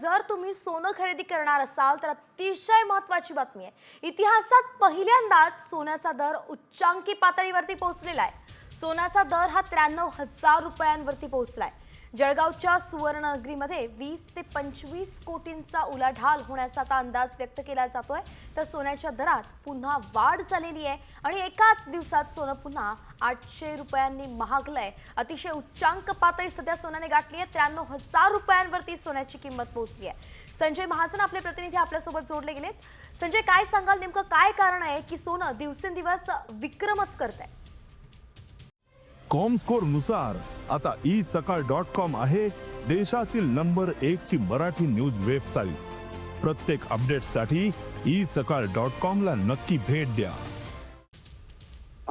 जर तुम्ही सोनं खरेदी करणार असाल तर अतिशय महत्वाची बातमी आहे. इतिहासात पहिल्यांदाच सोन्याचा दर उच्चांकी पातळीवरती पोहोचलेला आहे. सोन्याचा दर हा त्र्याण्णव हजार रुपयांवरती पोहोचला आहे जळगावच्या सुवर्णनगरीमध्ये वीस ते पंचवीस कोटींचा उलाढाल होण्याचा आता अंदाज व्यक्त केला जातोय. तर सोन्याच्या दरात पुन्हा वाढ झालेली आहे आणि एकाच दिवसात सोनं पुन्हा आठशे रुपयांनी महागलंय. अतिशय उच्चांक पातळी सध्या सोन्याने गाठली आहे. त्र्याण्णव हजार रुपयांवरती सोन्याची किंमत पोहोचली आहे. संजय महाजन आपले प्रतिनिधी आपल्यासोबत जोडले गेलेत. संजय काय सांगाल? नेमकं काय कारण आहे की सोनं दिवसेंदिवस विक्रमच करत आहे कॉमस्कोरनुसार आता ई सकाळ डॉट कॉम आहे देशातील नंबर एक ची मराठी न्यूज वेबसाईट प्रत्येक अपडेटसाठी ई सकाळ डॉट कॉम ला नक्की भेट द्या.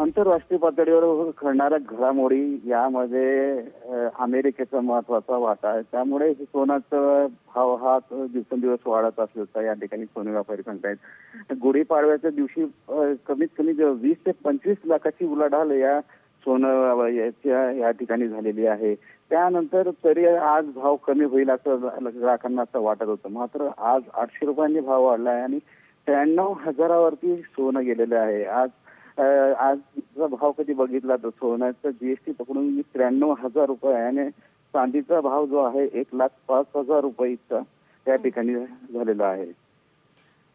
आंतरराष्ट्रीय पातळीवर घडणाऱ्या घडामोडी यामध्ये अमेरिकेचा महत्त्वाचा वाटा आहे. त्यामुळे सोन्याचा भाव हा दिवसेंदिवस वाढत असल्याचा या ठिकाणी सोने व्यापारी सांगतायत. गुढीपाडव्याच्या दिवशी कमीत कमी वीस ते पंचवीस लाखाची उलाढाल या सोनं याच्या या ठिकाणी झालेली आहे. त्यानंतर तरी आज भाव कमी होईल असं ग्राहकांना असं वाटत होतं. मात्र आज आठशे रुपयांनी भाव वाढला आहे आणि त्र्याण्णव हजारावरती सोनं गेलेलं आहे. आज आजचा भाव कधी बघितला तर सोन्याचा जीएसटी पकडून त्र्याण्णव हजार रुपये आहे आणि चांदीचा भाव जो आहे एक लाख पाच हजार रुपये इतका त्या ठिकाणी झालेला आहे.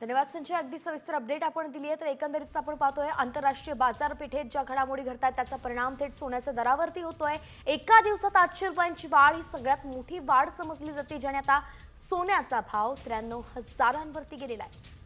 धन्यवाद संजय. अगदी सविस्तर अपडेट आपण दिली आहे तर एकंदरीत आपण पाहतोय आंतरराष्ट्रीय बाजारपेठेत ज्या घडामोडी घडतात त्याचा परिणाम थेट सोन्याच्या दरावरती होतोय. एका दिवसात आठशे रुपयांची वाढ ही सगळ्यात मोठी वाढ समजली जाते ज्याने आता सोन्याचा भाव त्र्याण्णव हजारांवरती गेलेला आहे.